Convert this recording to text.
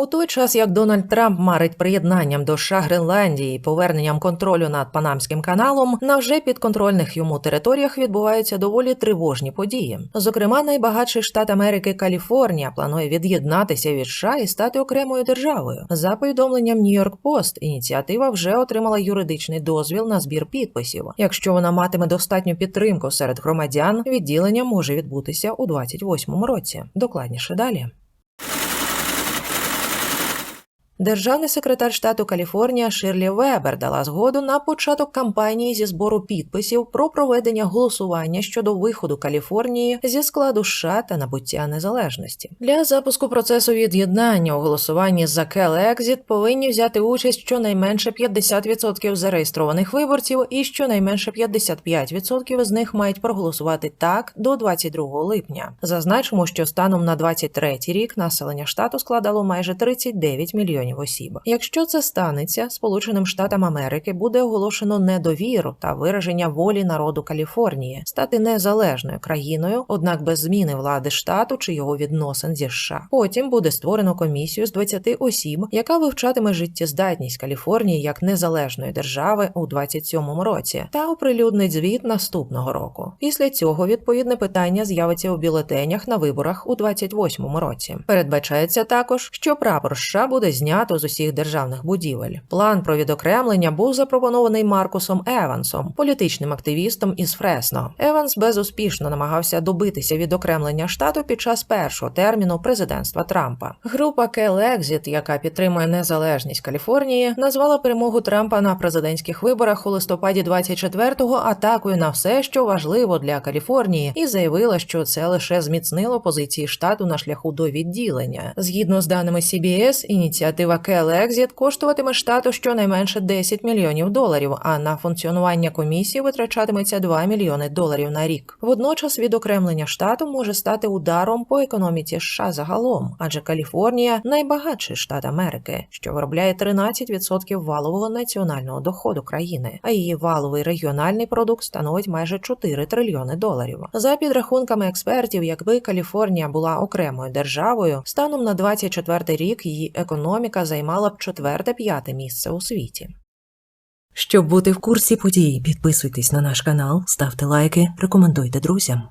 У той час, як Дональд Трамп марить приєднанням до США Гренландії поверненням контролю над Панамським каналом, на вже підконтрольних йому територіях відбуваються доволі тривожні події. Зокрема, найбагатший штат Америки Каліфорнія планує від'єднатися від США і стати окремою державою. За повідомленням Нью-Йорк Пост, ініціатива вже отримала юридичний дозвіл на збір підписів. Якщо вона матиме достатню підтримку серед громадян, відділення може відбутися у 28-му році. Докладніше далі. Державний секретар штату Каліфорнія Ширлі Вебер дала згоду на початок кампанії зі збору підписів про проведення голосування щодо виходу Каліфорнії зі складу США та набуття незалежності. Для запуску процесу від'єднання у голосуванні за Кел-Екзіт повинні взяти участь щонайменше 50% зареєстрованих виборців, і щонайменше 55% з них мають проголосувати так до 22 липня. Зазначимо, що станом на 23 рік населення штату складало майже 39 мільйонів осіб. Якщо це станеться, Сполученим Штатам Америки буде оголошено недовіру та вираження волі народу Каліфорнії стати незалежною країною, однак без зміни влади штату чи його відносин зі США. Потім буде створено комісію з 20 осіб, яка вивчатиме життєздатність Каліфорнії як незалежної держави у 27-му році, та оприлюднить звіт наступного року. Після цього відповідне питання з'явиться у бюлетенях на виборах у 28-му році. Передбачається також, що прапор США буде знято з усіх державних будівель. План про відокремлення був запропонований Маркусом Евансом, політичним активістом із Фресно. Еванс безуспішно намагався добитися відокремлення штату під час першого терміну президентства Трампа. Група Кел-Екзіт, яка підтримує незалежність Каліфорнії, назвала перемогу Трампа на президентських виборах у листопаді 24-го атакою на все, що важливо для Каліфорнії, і заявила, що це лише зміцнило позиції штату на шляху до відділення. Згідно з даними CBS, ініціатива Кел-Екзіт коштуватиме штату щонайменше 10 мільйонів доларів, а на функціонування комісії витрачатиметься 2 мільйони доларів на рік. Водночас відокремлення штату може стати ударом по економіці США загалом, адже Каліфорнія найбагатший штат Америки, що виробляє 13% валового національного доходу країни, а її валовий регіональний продукт становить майже 4 трильйони доларів. За підрахунками експертів, якби Каліфорнія була окремою державою, станом на 24 рік її економіка займала б четверте-п'яте місце у світі. Щоб бути в курсі подій, підписуйтесь на наш канал, ставте лайки, рекомендуйте друзям.